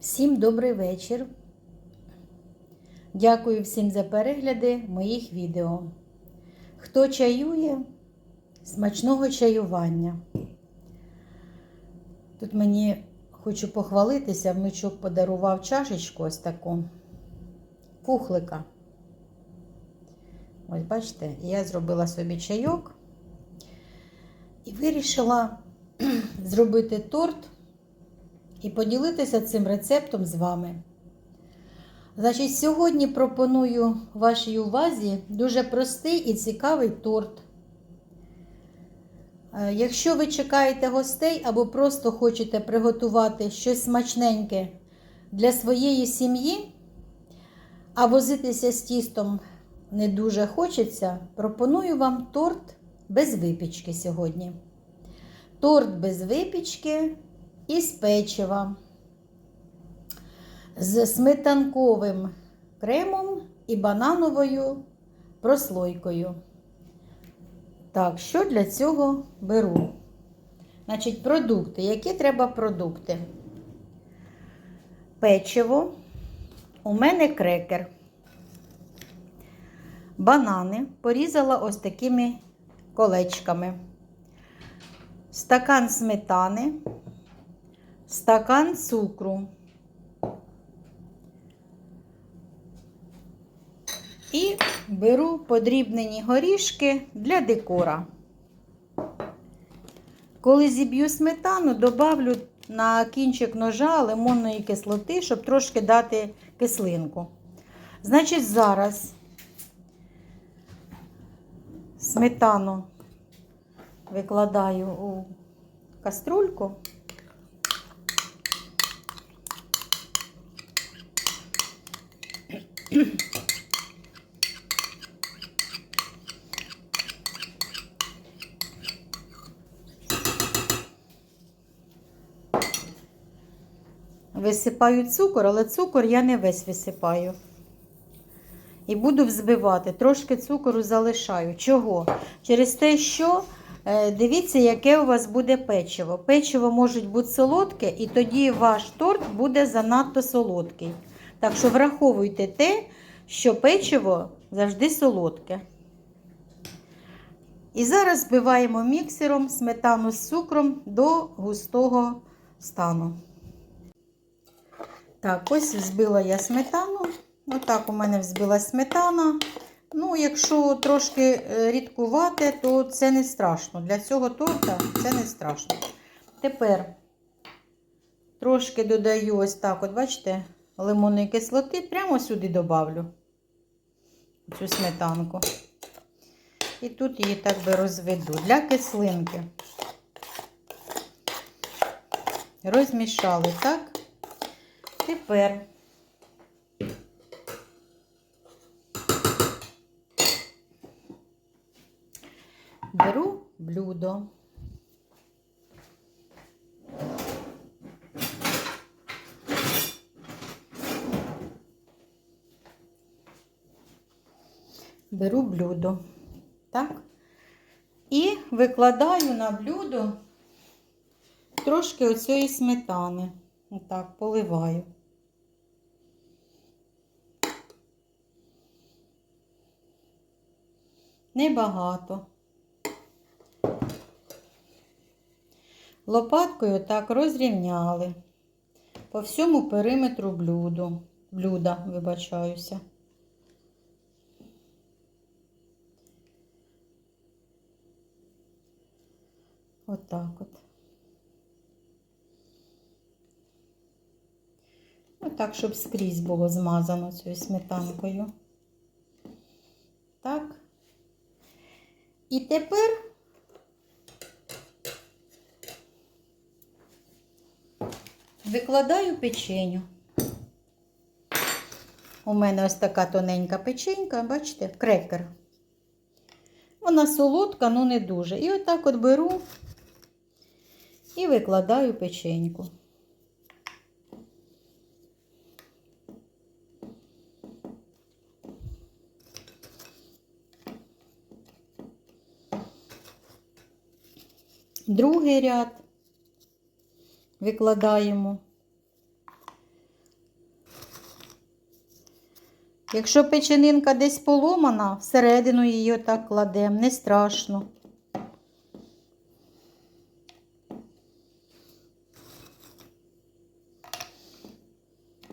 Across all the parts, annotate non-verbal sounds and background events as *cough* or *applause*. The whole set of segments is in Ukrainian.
Всім добрий вечір. Дякую всім за перегляди моїх відео. Хто чаює, смачного чаювання. Тут мені хочу похвалитися, внучок подарував чашечку ось таку кухлика. Ось бачите, я зробила собі чайок і вирішила *clears throat* зробити торт і поділитися цим рецептом з вами. Значить, сьогодні пропоную вашій увазі дуже простий і цікавий торт. Е, Якщо ви чекаєте гостей або просто хочете приготувати щось смачненьке для своєї сім'ї, а возитися з тістом не дуже хочеться, пропоную вам торт без випічки сьогодні. Торт без випічки із печива з сметанковим кремом і банановою прослойкою. Так, що для цього беру? Значить, продукти. Які треба продукти? Печиво. У мене крекер. Банани порізала ось такими колечками. Стакан сметани, стакан цукру. І беру подрібнені горішки для декора. Коли зіб'ю сметану, добавлю на кінчик ножа лимонної кислоти, щоб трошки дати кислинку. Значить, зараз сметану викладаю у каструльку. Висипаю цукор, але цукор я не весь висипаю. І буду взбивати. Трошки цукору залишаю. Чого? Через те, що е, дивіться, яке у вас буде печиво. Печиво може бути солодке, і тоді ваш торт буде занадто солодкий. Так що враховуйте те, що печиво завжди солодке. І зараз збиваємо міксером сметану з цукром до густого стану. Так, ось взбила я сметану. Отак у мене взбила сметана. Ну, якщо трошки е, рідкувати, то це не страшно. Для цього торта це не страшно. Тепер трошки додаю ось так, от бачите, лимонної кислоти, прямо сюди добавлю цю сметанку. І тут її так би розведу для кислинки. Розмішали, так? Тепер беру блюдо. Беру блюдо. Так? І викладаю на блюдо трошки оцієї сметани. Отак, поливаю. Небагато. Лопаткою так розрівняли по всьому периметру блюду. блюда, вибачаюся. Отак от. Отак, щоб скрізь було змазано цією сметанкою. Так. І тепер викладаю печеню. У мене ось така тоненька печенька, бачите, крекер. Вона солодка, ну не дуже. І отак от беру і викладаю печеньку. Другий ряд викладаємо. Якщо печенинка десь поломана, всередину її так кладемо, не страшно.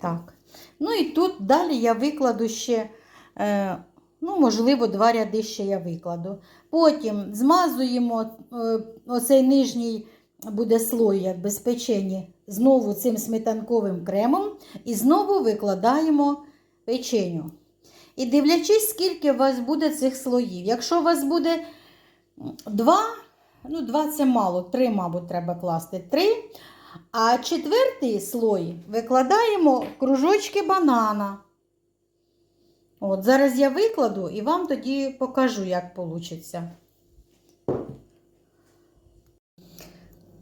Так. Ну і тут далі я викладу ще, е, ну, можливо, два ряди ще я викладу. Потім змазуємо е, оцей нижній буде слой, якби з печені, знову цим сметанковим кремом і знову викладаємо печеню. І дивлячись, скільки у вас буде цих слоїв. Якщо у вас буде два, ну, два це мало, три, мабуть, треба класти. Три. А четвертий слой викладаємо кружочки банана. От, зараз я викладу і вам тоді покажу, як вийде.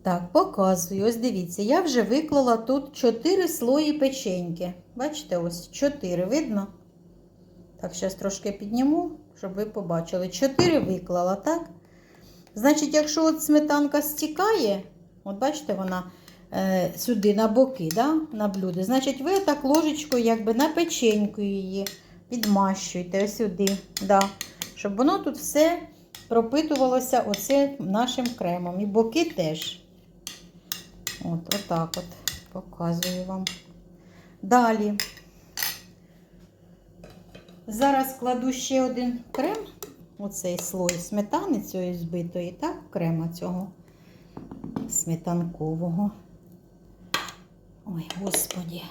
Так, показую. Ось дивіться, я вже виклала тут 4 слої печеньки. Бачите, ось 4, видно? Так, зараз трошки підніму, щоб ви побачили. 4 виклала, так? Значить, якщо от сметанка стікає, от бачите, вона сюди на боки, да, на блюдо, значить, ви так ложечкою якби на печеньку її підмащуєте сюди, да, щоб воно тут все пропитувалося оце нашим кремом. І боки теж. От, отак от показую вам. Далі. Зараз кладу ще один крем, оцей слой сметани цієї збитої, так, крема цього сметанкового. Ой, господі.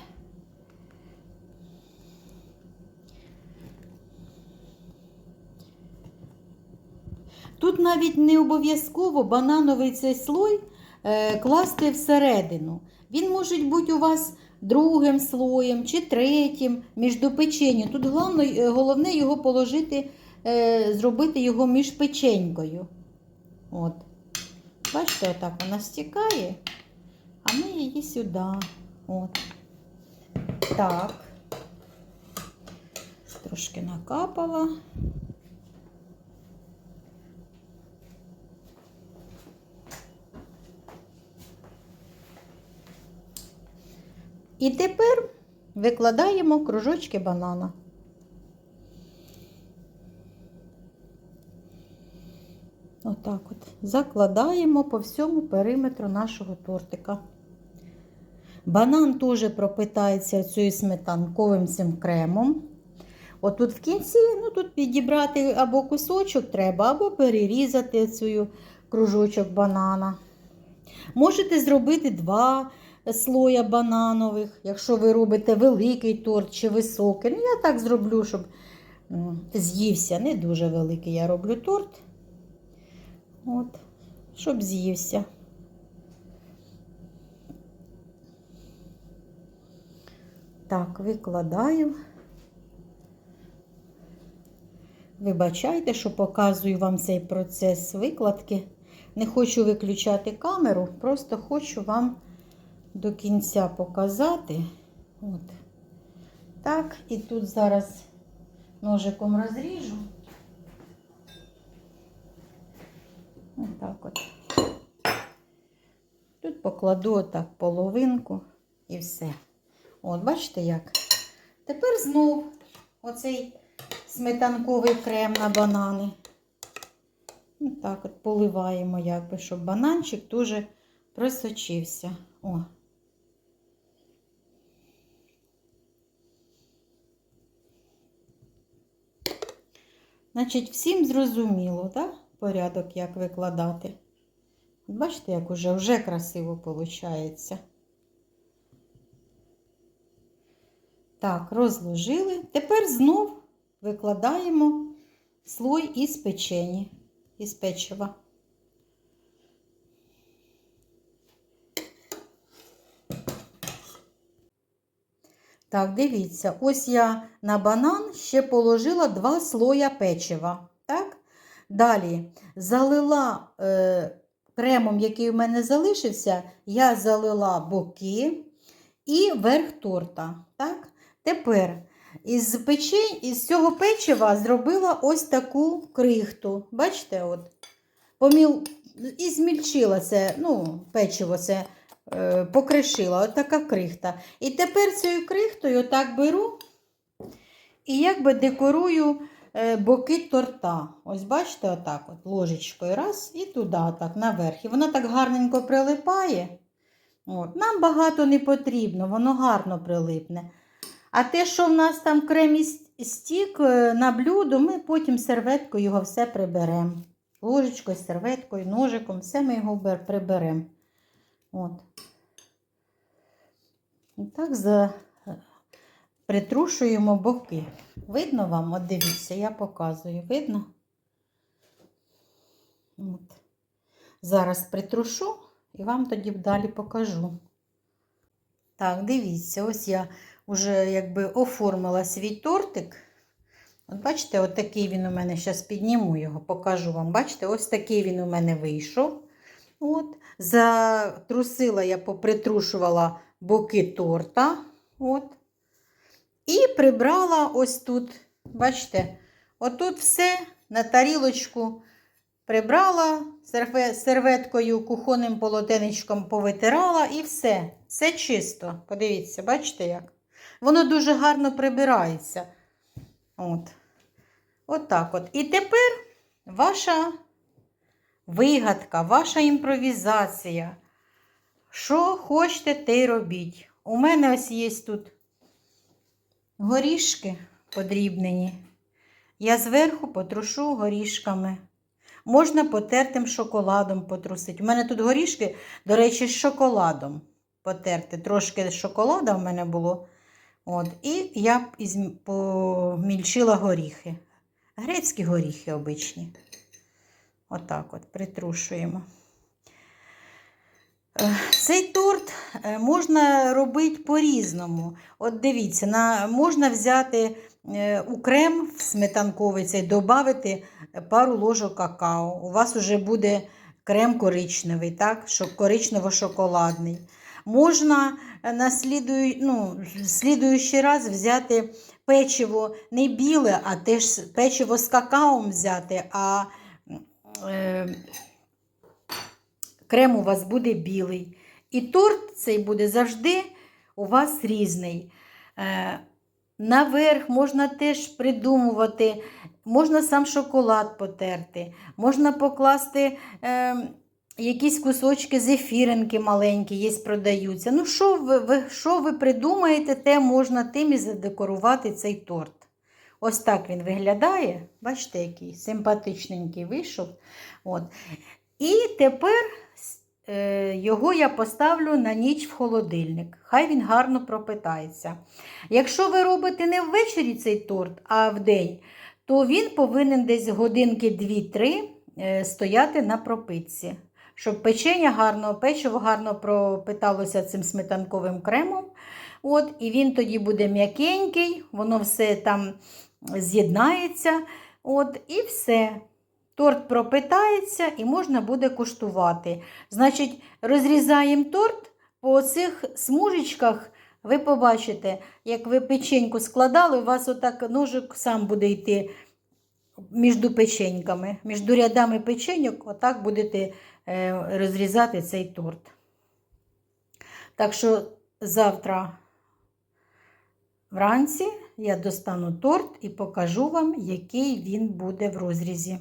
Тут навіть не обов'язково банановий цей слой е, класти всередину. Він може бути у вас другим слоєм чи третім між печеню. Тут головне, е, головне його положити, е, зробити його між печенькою. От. Бачите, отак вона стікає, а ми її сюди. От. Так. Трошки накапала. І тепер викладаємо кружочки банана. Отак от. Закладаємо по всьому периметру нашого тортика. Банан теж пропитається цією сметанковим цим кремом. Отут в кінці, ну тут підібрати або кусочок треба, або перерізати цю кружочок банана. Можете зробити два слоя бананових, якщо ви робите великий торт чи високий. Ну, я так зроблю, щоб з'ївся. Не дуже великий я роблю торт. От, щоб з'ївся. Так, викладаю. Вибачайте, що показую вам цей процес викладки. Не хочу виключати камеру, просто хочу вам до кінця показати. От. Так, і тут зараз ножиком розріжу. Отак от. Тут покладу отак половинку і все. От, бачите як? Тепер знов оцей сметанковий крем на банани. Так от поливаємо, якби, щоб бананчик дуже просочився. О. Значить, всім зрозуміло, так? Порядок, як викладати. Бачите, як уже, вже красиво виходить. Так, розложили. Тепер знов викладаємо слой із печені, із печива. Так, дивіться, ось я на банан ще положила два слоя печива. Так? Далі залила е, кремом, який у мене залишився, я залила боки і верх торта. Так? Тепер із печень, із цього печива зробила ось таку крихту. Бачите, от, поміл, і змільчила це, ну, печиво це е, покришила, от така крихта. І тепер цією крихтою так беру І якби декорую е, боки торта. Ось бачите, отак от ложечкою раз і туди, отак, наверх. І воно так гарненько прилипає. От. Нам багато не потрібно, воно гарно прилипне. А те, що в нас там крем стік е, на блюдо, ми потім серветкою його все приберемо. Ложечкою, серветкою, ножиком, все ми його бер- приберемо. От. І так за... притрушуємо боки. Видно вам? От дивіться, я показую. Видно? От. Зараз притрушу і вам тоді далі покажу. Так, дивіться, ось я вже якби оформила свій тортик. От бачите, от такий він у мене, зараз підніму його, покажу вам. Бачите, ось такий він у мене вийшов. От. Затрусила я, попритрушувала боки торта. От. І прибрала ось тут, бачите, отут все на тарілочку прибрала, серветкою, кухонним полотенечком повитирала і все. Все чисто. Подивіться, бачите як? Воно дуже гарно прибирається. От. От так от. І тепер ваша вигадка, ваша імпровізація. Що хочете, те й робіть. У мене ось є тут горішки подрібнені. Я зверху потрушу горішками. Можна потертим шоколадом потрусити. У мене тут горішки, до речі, з шоколадом потерти. Трошки шоколада в мене було. От, і я помільчила горіхи. Грецькі горіхи обичні. Отак от притрушуємо. Е, Цей торт е, можна робити по-різному. От дивіться, на, можна взяти е, у крем в сметанковий цей, додати пару ложок какао. У вас вже буде крем коричневий, так? Коричнево-шоколадний. Можна е, на слідую, ну, слідуючий раз взяти печиво не біле, а теж печиво з какаом взяти, а е, крем у вас буде білий. І торт цей буде завжди у вас різний. Е, наверх можна теж придумувати, можна сам шоколад потерти, можна покласти е, якісь кусочки зефіринки маленькі, є, продаються. Ну, що ви, що ви придумаєте, те можна тим і задекорувати цей торт. Ось так він виглядає. Бачите, який симпатичненький вийшов. От. І тепер е, його я поставлю на ніч в холодильник. Хай він гарно пропитається. Якщо ви робите не ввечері цей торт, а вдень, то він повинен десь годинки 2-3 е, стояти на пропитці. Щоб печення гарно, печиво гарно пропиталося цим сметанковим кремом. От, і він тоді буде м'якенький, воно все там з'єднається. От, і все. Торт пропитається і можна буде куштувати. Значить, розрізаємо торт по цих смужечках. Ви побачите, як ви печеньку складали, у вас отак ножик сам буде йти між печеньками. Між рядами печеньок, отак будете розрізати цей торт. Так що завтра вранці я достану торт і покажу вам, який він буде в розрізі.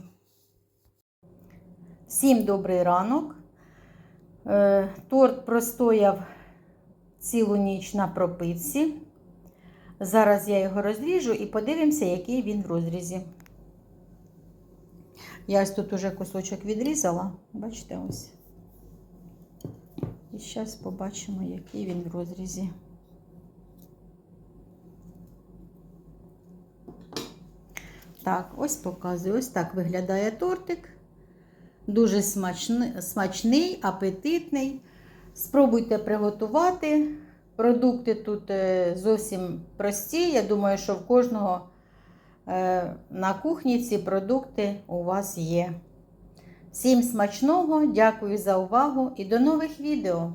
Всім добрий ранок. Е, Торт простояв цілу ніч на пропитці. Зараз я його розріжу і подивимося, який він в розрізі. Я ось тут уже кусочок відрізала. Бачите, ось. І зараз побачимо, який він в розрізі. Так, ось показую. Ось так виглядає тортик. Дуже смачний, смачний, апетитний. Спробуйте приготувати. Продукти тут е, зовсім прості. Я думаю, що в кожного на кухні ці продукти у вас є. Всім смачного, дякую за увагу і до нових відео!